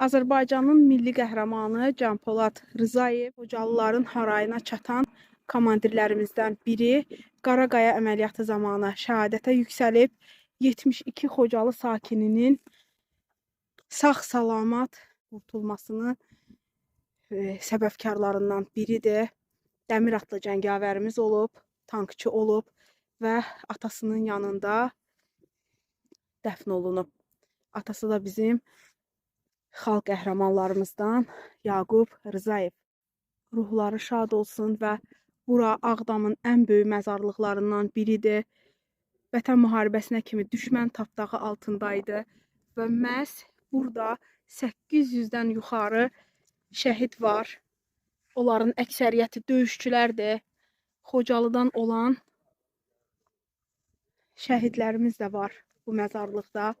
Azərbaycanın milli qəhrəmanı Can Polad Rzayev Xocalıların harayına çatan komandirlərimizdən biri Qaraqaya əməliyyatı zamanı şəhadətə yüksəlib. 72 Xocalı sakininin sağ-salamat qurtulmasını e, səbəbkarlarından biridir. Dəmir atlı cəngavərimiz olub, tankçı olub və atasının yanında dəfn olunub. Atası da bizim xalq qəhrəmanlarımızdan Yaqub Rzayev. Ruhları şad olsun və bura Ağdamın ən böyük məzarlıqlarından biridir. Vətən müharibəsinə kimi düşmən tapdağı altındaydı və məhz burada 800-dən yuxarı şəhid var. Onların əksəriyyəti döyüşçülərdir. Xocalıdan olan şəhidlərimiz də var bu məzarlıqda.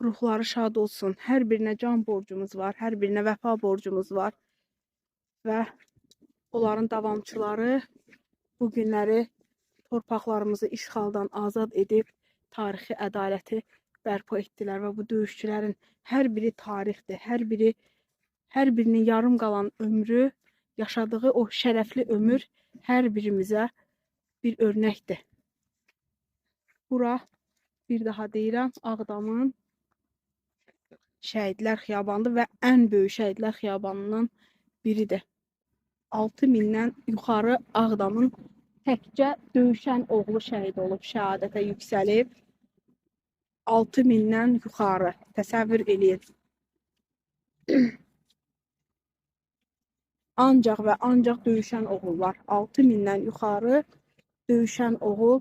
Ruhları şad olsun. Hər birinə can borcumuz var, hər birinə vəfa borcumuz var. Və onların davamçıları bu günləri torpaqlarımızı işğaldan azad edib tarixi ədaləti bərpa etdilər və bu döyüşçülərin hər biri tarixdir. Hər biri hər birinin yarım qalan ömrü, yaşadığı o şərəfli ömür hər birimizə bir örnəkdir. Bura bir daha deyirəm, Ağdamın şəhidlər xiyabanıdır və ən böyük şəhidlər xiyabanından biridir. 6000-dən yuxarı Ağdamın təkcə döyüşən oğlu şəhid olub, şəhadətə yüksəlib. 6000-dən yuxarı təsəvvür eləyin. Ancaq və ancaq döyüşən oğullar 6000-dən yuxarı döyüşən oğul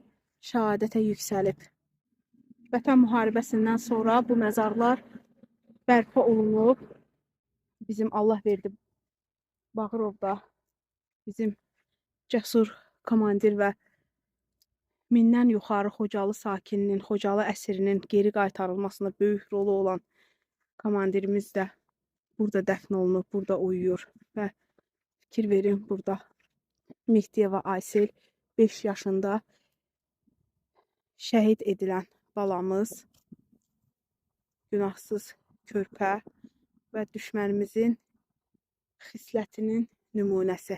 şəhadətə yüksəlib. Vətən müharibəsindən sonra bu məzarlar bərpa olunub. Bizim Allah verdi Bağırovda bizim cəsur komandir və mindən yuxarı Xocalı sakininin, Xocalı əsirinin geri qaytarılmasında böyük rolu olan komandirimiz də burada dəfn olunub, burada uyuyur və fikir verin burada Mehdiyeva Aysel 5 yaşında şəhid edilən balamız günahsız körpə və düşmənimizin xislətinin nümunəsi.